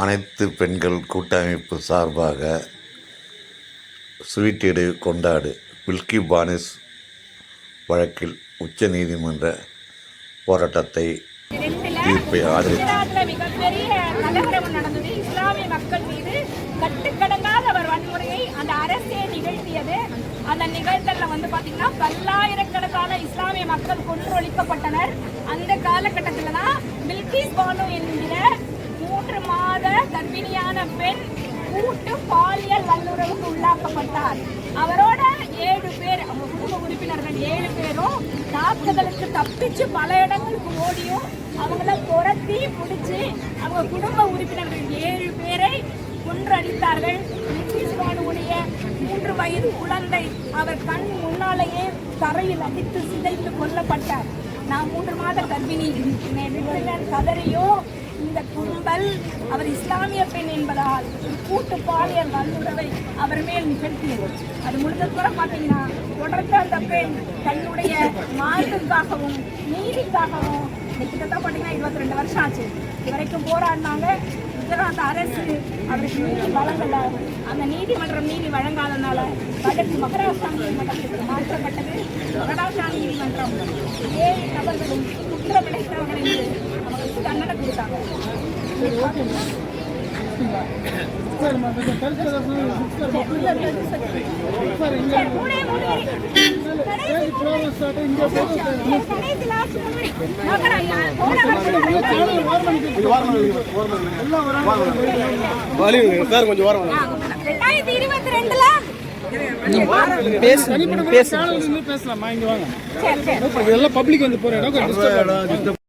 அனைத்து பெண்கள் கூட்டமைப்பு சார்பாக ஸ்வீட்டெடு கொண்டாடு பில்கி பானிஸ் வழக்கில் உச்சநீதிமன்ற போராட்டத்தை தீர்ப்பை ஆதரித்து. நடந்தது. இஸ்லாமிய மக்கள் மீது கட்டுக்கடங்காத அவர் வன்முறையை அந்த அரசே நிகழ்த்தியது. அந்த நிகழ்த்தல்ல வந்து பாத்தீங்கன்னா பல்லாயிரக்கணக்கான இஸ்லாமிய மக்கள் கொன்றொழிக்கப்பட்டனர். அந்த காலகட்டத்துல தான் பில்கிஸ் பானு என்கிற மூன்று மாத கர்ப்பிணியான பெண் கூட்டு பாலியல் வல்லுறவுக்கு அவரோட ஏழு பேர் அவங்க குடும்ப உறுப்பினர்கள் ஏழு பேரும் தாக்குதலுக்கு தப்பிச்சு பல இடங்களுக்கு ஓடியும் அவங்கள துரத்தி பிடிச்சி அவங்க குடும்ப உறுப்பினர்கள் ஏழு பேரை கொன்றடித்தார்கள். நிதிஷ் பானுவுடைய மூன்று வயது குழந்தை அவர் கண் முன்னாலேயே தரையில் அடித்து சிதைத்து கொல்லப்பட்டார். நான் மூன்று மாத கர்ப்பிணி. கதறியும் இந்த கும்பல் அவர் இஸ்லாமிய பெண் என்பதால் ஒரு கூட்டு பாலியல் வல்லுறவை அவர் மேல் நிகழ்த்தியது. அது முடிஞ்ச கூட பார்த்தீங்கன்னா தொடர்ந்து அந்த பெண் தன்னுடைய மாற்றுக்காகவும் நீதிக்காகவும் கிட்டத்தட்ட பார்த்தீங்கன்னா இருபத்தி ரெண்டு வருஷம் ஆச்சு. இது வரைக்கும் போராடினாங்க. குஜராத் அரசு அவருக்கு நீதி வழங்கல. அந்த நீதிமன்றம் நீதி வழங்காதனால வழக்கு மகாராஷ்டிரா நீதிமன்றத்திற்கு மாற்றப்பட்டது. மகாராஷ்டிரா நீதிமன்றம் ஏழு நபர்களும் குற்றம் இழைத்தவர்கள் கொடுத்தாங்க சார் கொஞ்சம் எல்லாம் ஓரம் ரெண்டாயிரத்தி இருபத்தி ரெண்டுல பேசலாமா இங்க வாங்க இதெல்லாம் பப்ளிக் வந்து போற இடம்.